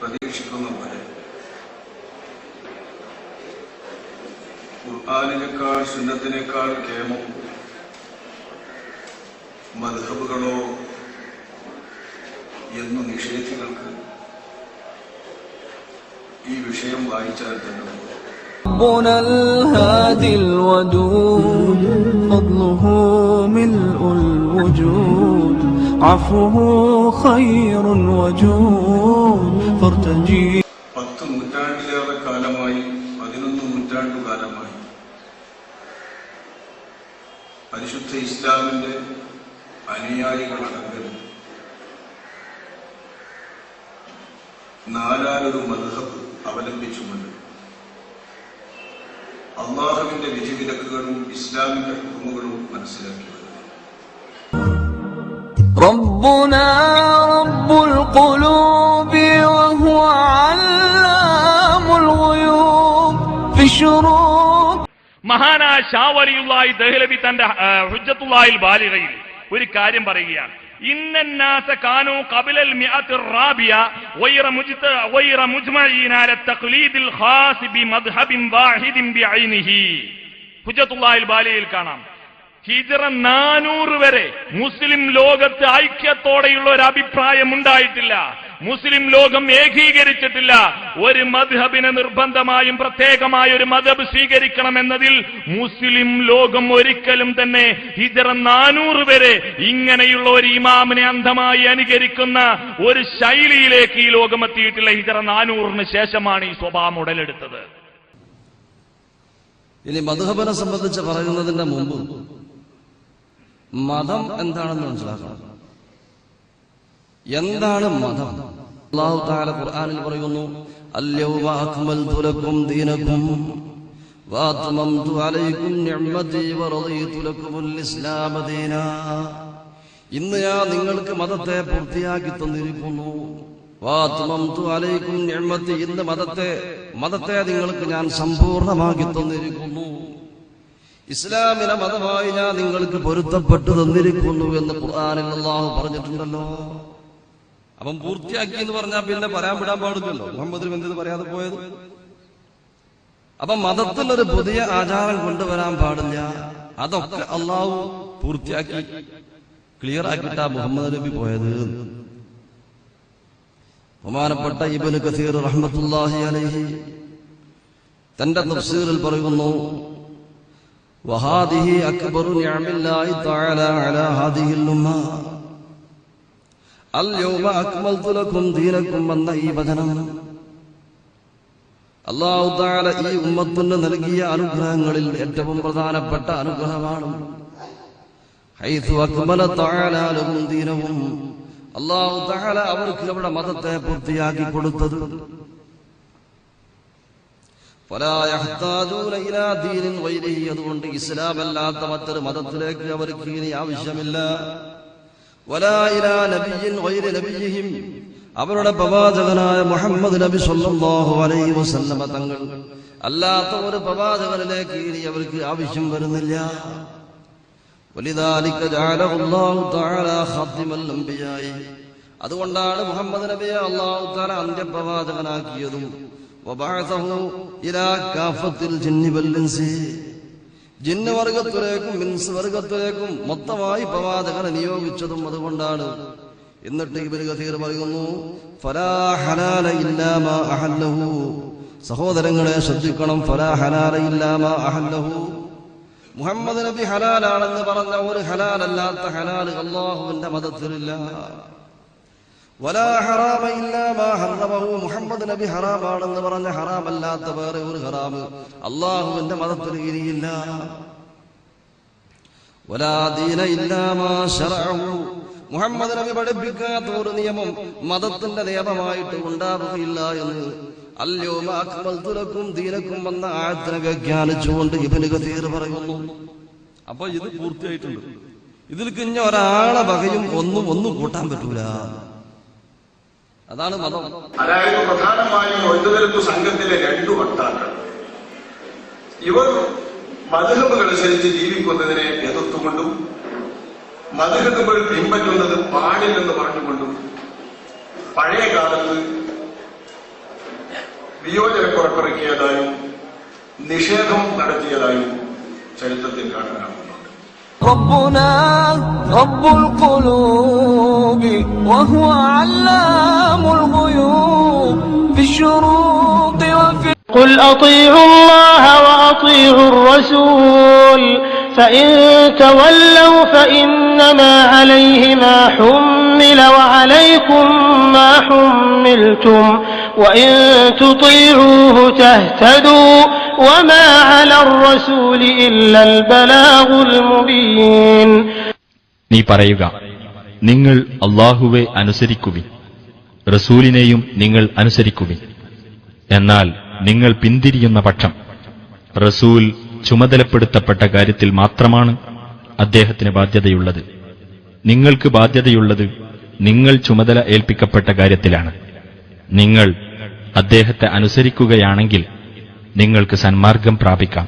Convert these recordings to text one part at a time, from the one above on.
പ്രതീക്ഷിക്കുന്ന പോലെ ഖുർആാനിനേക്കാൾ സുന്നത്തിനേക്കാൾ കേമം മധബുകളോ എന്നു നിഷേധികൾക്ക് ഈ വിഷയം വായിച്ചാൽ തന്നെ മതി. ربنا الهادي الودود فضله ملء الوجود عفوه خير وجود ഫർതജി പരിശുദ്ധ ഇസ്ലാമിന്റെ അനുയായികളടങ്ങൽ നാലാനൊരു മധബ് അവലംബിച്ചുകൊണ്ട് അള്ളാഹുവിന്റെ വിധിവിലക്കുകളും ഇസ്ലാമിന്റെ ഹുക്കുമുകളും മനസ്സിലാക്കി. ربنا رب القلوب وهو علام الغيوب في الشروق മഹാനായ ഷാവലിയുള്ളായി ദഹ്ലബി തന്റെ ആ, ഹുജ്ജത്തുള്ളാഹിൽ ബാലികയിൽ ഒരു കാര്യം പറയുകയാണ് ഇന്നന്നാസ കാനു ഖബലൽ മിഅത്തിർ റാബിയ വൈറ മുജ്ത വൈറ മുജ്മഈന അല തഖ്ലീദിൽ ഖാസ് ബി മദ്ഹബിൻ വാഹിദിൻ ബിഐനിഹി ഹുജ്ജത്തുള്ളാഹിൽ ബാലികയിൽ കാണാം ഹിജറ നാനൂറ് വരെ മുസ്ലിം ലോകത്ത് ഐക്യത്തോടെയുള്ള ഒരു അഭിപ്രായം ഉണ്ടായിട്ടില്ല. മുസ്ലിം ലോകം ഏകീകരിച്ചിട്ടില്ല. ഒരു മദ്ഹബിനെ നിർബന്ധമായും പ്രത്യേകമായ ഒരു മതബ് സ്വീകരിക്കണം എന്നതിൽ മുസ്ലിം ലോകം ഒരിക്കലും തന്നെ ഹിജറ നാനൂറ് വരെ ഇങ്ങനെയുള്ള ഒരു ഇമാമിനെ അന്ധമായി അനുകരിക്കുന്ന ഒരു ശൈലിയിലേക്ക് ഈ ലോകം എത്തിയിട്ടില്ല. ഹിജറ നാനൂറിന് ശേഷമാണ് ഈ സ്വഭാവം ഉടലെടുത്തത്. ഇനി മധുഹബനെ സംബന്ധിച്ച് പറയുന്നതിന്റെ മുമ്പ് മതം എന്താണെന്ന് മനസ്സിലാക്കണം. എന്താണ് മതം? അള്ളാഹു താല ഖുർആനിൽ പറയുന്നു ഇന്ന് ഞാൻ നിങ്ങൾക്ക് മതത്തെ പൂർത്തിയാക്കി തന്നിരിക്കുന്നു. ഇന്ന് മതത്തെ മതത്തെ നിങ്ങൾക്ക് ഞാൻ സമ്പൂർണമാക്കി തന്നിരിക്കുന്നു. ഇസ്ലാമിനെ മതമായി ഞാൻ നിങ്ങൾക്ക് പൊരുത്തപ്പെട്ടു തന്നിരിക്കുന്നു എന്ന് ഖുർആനിൽ പറഞ്ഞിട്ടുണ്ടല്ലോ. അപ്പം പൂർത്തിയാക്കി എന്ന് പറഞ്ഞാൽ പിന്നെ വിടാൻ പാടില്ലല്ലോ. മുഹമ്മദ് എന്തിന് പറയാതെ പോയത്. അപ്പൊ മതത്തിൽ ഒരു പുതിയ ആചാരം കൊണ്ടുവരാൻ പാടില്ല. അതൊക്കെ അള്ളാഹു പൂർത്തിയാക്കി ക്ലിയർ ആക്കിയിട്ടാ മുഹമ്മദ് നബി പോയത്. ബഹുമാനപ്പെട്ട ഇബനു കസീർ റഹ്മത്തുല്ലാഹി അലൈഹി തന്റെ തഫ്സീറിൽ പറയുന്നു وهذه أكبر نعم الله تعالى على هذه الأمة اليوم أكملت لكم دينكم എന്ന ഈ വചനം അള്ളാഹു താല ഈ ഉമ്മത്തിന് നൽകിയ അനുഗ്രഹങ്ങളിൽ ഏറ്റവും പ്രധാനപ്പെട്ട അനുഗ്രഹമാണ് ഹൈസു അക്മല തആല ലഹും ദീനവും അള്ളാഹു താല അവർക്ക് അവരുടെ മതത്തെ പൂർത്തിയാക്കി കൊടുത്തത് അതുകൊണ്ട് ഇസ്ലാം അല്ലാത്ത മറ്റൊരു മതത്തിലേക്ക് അവർക്ക് ഇനി ആവശ്യമില്ല ولا إلى نبي غير نبيهم അവരുടെ പ്രവാചകനായ മുഹമ്മദ് നബി സല്ലല്ലാഹു അലൈഹി വസല്ലമ തങ്ങൾ അല്ലാത്ത ഒരു പ്രവാചകനിലേക്ക് ഇനി അവർക്ക് ആവശ്യം വരുന്നില്ല ولذلك جعله الله تعالى خاتم الأنبياء അതുകൊണ്ടാണ് മുഹമ്മദ് നബിയെ അള്ളാഹു താല അന്ത്യപ്രവാചകനാക്കിയതും ജിന്നവർഗത്തിലേക്കും മിൻസ് വർഗത്തിലേക്കും മൊത്തമായി പ്രവാചകനെ നിയോഗിച്ചതും അതുകൊണ്ടാണ്. എന്നിട്ട് ഇവർ കഥീർ പറയുന്നു സഹോദരങ്ങളെ ശ്രദ്ധിക്കണം മുഹമ്മദ് നബി ഹലാലാണെന്ന് പറഞ്ഞ ഒരു ഹലാലല്ലാത്ത ഹലാൽ അള്ളാഹുവിന്റെ മതത്തിലില്ല. മുഹമ്മദ് നബി ഹറാമാണെന്ന് പറഞ്ഞ ഹറാമല്ലാത്ത വേറെ ഒരു ഹറാം അള്ളാഹുവിന്റെ മതത്തിന് ശറഅഹു മുഹമ്മദ് നബി പഠിപ്പിക്കാത്ത ഒരു നിയമം മതത്തിന്റെ നിയമമായിട്ട് ഉണ്ടാവുകയില്ല എന്ന്. അല്യോമ അക്മൽതു ലക്കും ദീനക്കും വന്ന ആയത്തിനെ വ്യാഖ്യാനിച്ചുകൊണ്ട് ഇബ്നു കതീർ പറയുന്നു. അപ്പൊ ഇത് പൂർത്തിയായിട്ടുണ്ട്. ഇതിൽ കഴിഞ്ഞ ഒരാളെ വകയും ഒന്നും ഒന്നും കൂട്ടാൻ പറ്റൂല. അതാണ് മതം. അതായത് പ്രധാനമായും ഒഴുതുകൾക്ക് സംഘത്തിലെ രണ്ടു വക്താക്കൾ. ഇവർ മധുഹബുകൾ അനുസരിച്ച് ജീവിക്കുന്നതിനെ എതിർത്തുകൊണ്ടും മധുഹബുകൾ പിൻപറ്റുന്നത് പാടില്ലെന്ന് പറഞ്ഞുകൊണ്ടും പഴയ കാലത്ത് വിയോജനക്കുറപ്പിറക്കിയതായും നിഷേധം നടത്തിയതായും ചരിത്രത്തിൽ കാണാനാകുന്നുണ്ട്. القلوب وهو علام الغيوب في الشروق وفي قل أطيعوا الله وأطيعوا الرسول فإن تولوا فإنما عليه ما حمل وعليكم ما حملتم وإن تطيعوه تهتدوا وما على الرسول إلا البلاغ المبين നീ പറയുക നിങ്ങൾ അള്ളാഹുവെ അനുസരിക്കുവിൻ. റസൂലിനെയും നിങ്ങൾ അനുസരിക്കുവിൻ. എന്നാൽ നിങ്ങൾ പിന്തിരിയുന്ന പക്ഷം. റസൂൽ ചുമതലപ്പെടുത്തപ്പെട്ട കാര്യത്തിൽ മാത്രമാണ് അദ്ദേഹത്തിന് ബാധ്യതയുള്ളത്. നിങ്ങൾക്ക് ബാധ്യതയുള്ളത് നിങ്ങൾ ചുമതല ഏൽപ്പിക്കപ്പെട്ട കാര്യത്തിലാണ്. നിങ്ങൾ അദ്ദേഹത്തെ അനുസരിക്കുകയാണെങ്കിൽ നിങ്ങൾക്ക് സന്മാർഗം പ്രാപിക്കാം.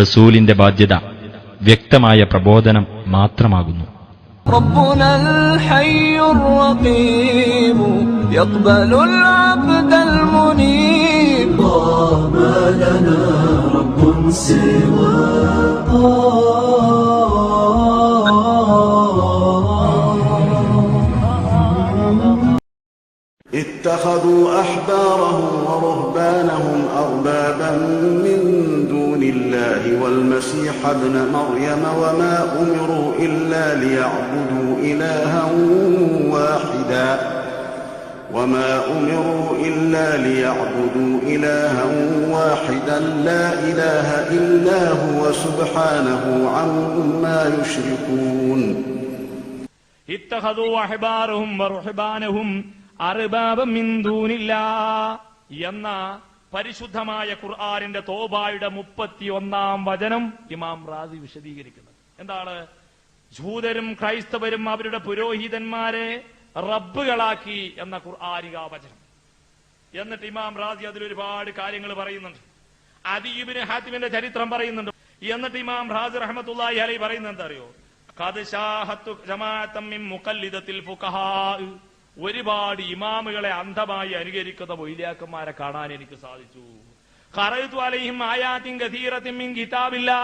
റസൂലിന്റെ ബാധ്യത വ്യക്തമായ പ്രബോധനം മാത്രമാകുന്നു. ربنا الحي الرقيب يقبل العبد المنيب. ما لنا رب سوى اتخذوا أحبارهم ورهبانهم أربابا من دون الله والمسيح ابن مريم وما أمروا إلا ليعبدوا إلها واحدا وما أمروا إلا ليعبدوا إلها واحدا لا إله إلا هو سبحانه عما يشركون اتخذوا أحبارهم ورهبانهم അർബാബം മിൻ ദൂനില്ലാ എന്ന പരിശുദ്ധമായ ഖുർആനിന്റെ തോബായുടെ മുപ്പത്തി ഒന്നാം വചനം ഇമാം റാസി വിശദീകരിക്കുന്നത്. എന്താണ്? ജൂതരും ക്രൈസ്തവരും അവരുടെ പുരോഹിതന്മാരെ റബ്ബുകളാക്കി എന്ന ഖുർആാനിക വചനം. എന്നിട്ട് ഇമാം റാസി അതിൽ ഒരുപാട് കാര്യങ്ങൾ പറയുന്നുണ്ട്. അദീബിന് ഹാത്തിമിന്റെ ചരിത്രം പറയുന്നുണ്ട്. എന്നിട്ട് ഇമാം റാസി റഹമത്തുല്ലാഹി അലൈ പറയുന്നത് എന്താ അറിയോ? ഒരുപാട് ഇമാമുകളെ അന്ധമായി അനുകരിക്കുന്ന മൊയ്ലിയാക്കന്മാരെ കാണാൻ എനിക്ക് സാധിച്ചു. ഖറഅതു അലൈഹിം ആയാത്തിൻ കസീറത്തിൻ മിൻ കിതാബില്ലാ.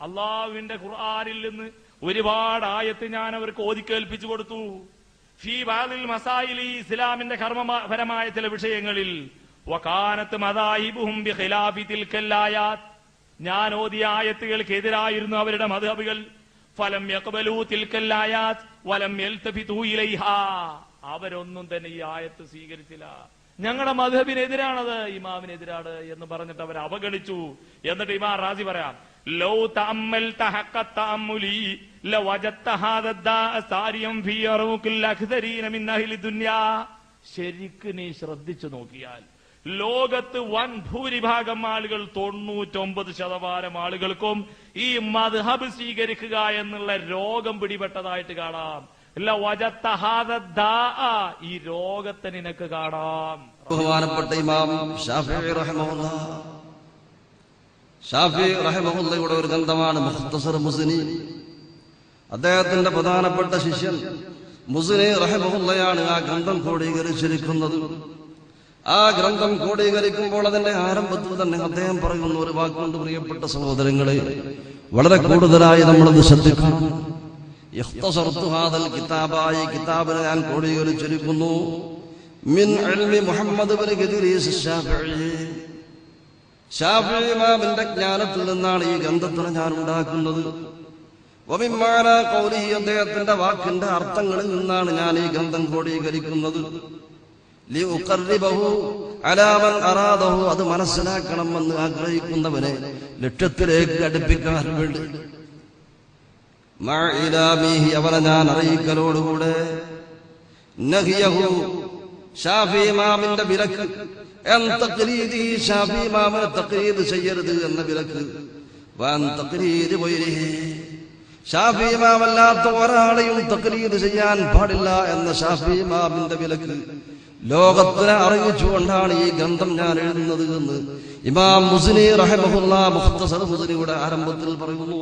അള്ളാഹുവിന്റെ ഖുർആാനിൽ നിന്ന് ഒരുപാട് ആയത്ത് ഞാൻ അവർക്ക് ഓതിക്കേൽപ്പിച്ചു കൊടുത്തു. ഫീ ബാദിൽ മസായിലി ഇസ്ലാമിന്റെ കർമ്മപരമായ ചില വിഷയങ്ങളിൽ വക്കാനത്ത് മദാഹിബുഹും ബിഖിലാഫി തിൽക്കല്ലായാത്ത് ഞാൻ ഓതിയ ആയത്തുകൾക്കെതിരായിരുന്നു അവരുടെ മധബുകൾ ഫലം യഖ്ബലൂ തിൽക്കല്ലായാത്ത് വലം യൽതഫിതു ഇലൈഹാ. അവരൊന്നും തന്നെ ഈ ആയത്ത് സ്വീകരിച്ചില്ല. ഞങ്ങളുടെ മധുബിനെതിരാണത് ഇമാവിനെതിരാണ് എന്ന് പറഞ്ഞിട്ട് അവർ അവഗണിച്ചു. എന്നിട്ട് ഇമാ റാസി പറയാം ലോ തമ്മൽ ശരിക്ക് നീ ശ്രദ്ധിച്ചു നോക്കിയാൽ ലോകത്ത് വൻ ഭൂരിഭാഗം ആളുകൾ തൊണ്ണൂറ്റൊമ്പത് ശതമാനം ആളുകൾക്കും ഈ മദ്ഹബ് സ്വീകരിക്കുക എന്നുള്ള രോഗം പിടിപെട്ടതായിട്ട് കാണാം. ഈ രോഗത്തെ നിനക്ക് കാണാം. ബഹുമാനപ്പെട്ട ഇമാം ഒരു ഗ്രന്ഥമാണ് മുഖ്തസർ അദ്ദേഹത്തിന്റെ പ്രധാനപ്പെട്ട ശിഷ്യൻ മുസിനി റഹമുല്ലയാണ് ആ ഗ്രന്ഥം ക്രോഡീകരിച്ചിരിക്കുന്നത്. ആ ഗ്രന്ഥം ക്രോഡീകരിക്കുമ്പോൾ അതിന്റെ ആരംഭത്തിൽ തന്നെ അദ്ദേഹം പറയുന്ന ഒരു വാക്കുകൊണ്ട് പ്രിയപ്പെട്ട സഹോദരങ്ങളെ. വളരെ കൂടുതലായി നമ്മളത് ശ്രദ്ധിക്കണം. കിതാബായി ജ്ഞാനത്തിൽ നിന്നാണ് ഈ ഗന്ധത്തിന് ഞാൻ ഉണ്ടാക്കുന്നത്. അദ്ദേഹത്തിന്റെ വാക്കിന്റെ അർത്ഥങ്ങളിൽ നിന്നാണ് ഞാൻ ഈ ഗന്ധം അറാദഹു അത് മനസ്സിലാക്കണമെന്ന് ആഗ്രഹിക്കുന്നവനെ ലക്ഷ്യത്തിലേക്ക് അടുപ്പിക്കാൻ വേണ്ടി. അവനെ ഞാൻ അറിയിക്കലോടുകൂടെ. ഷാഫിമാമിന്റെ വിലക്ക്. എൻ തഖ്ലീദി ഷാഫി ഇമാമിനെ തഖ്ലീദ് ചെയ്യരുത് എന്ന വിലക്ക്. വൻ തഖ്ലീദ് വൈരിഹി ഷാഫി ഇമാമല്ലാത്ത ഒരാളെയും തക്രീത് ചെയ്യാൻ പാടില്ല എന്ന ഷാഫി ഇമാമിന്റെ വിലക്ക്. ലോകത്തിനെ അറിയിച്ചുകൊണ്ടാണ് ഈ ഗ്രന്ഥം ഞാൻ എഴുതുന്നത് എന്ന് ഇമാം മുസ്ലിം റഹമഹുല്ല മുഖ്തസർ മുസ്ലിയുടെ ആരംഭത്തിൽ പറയുന്നു.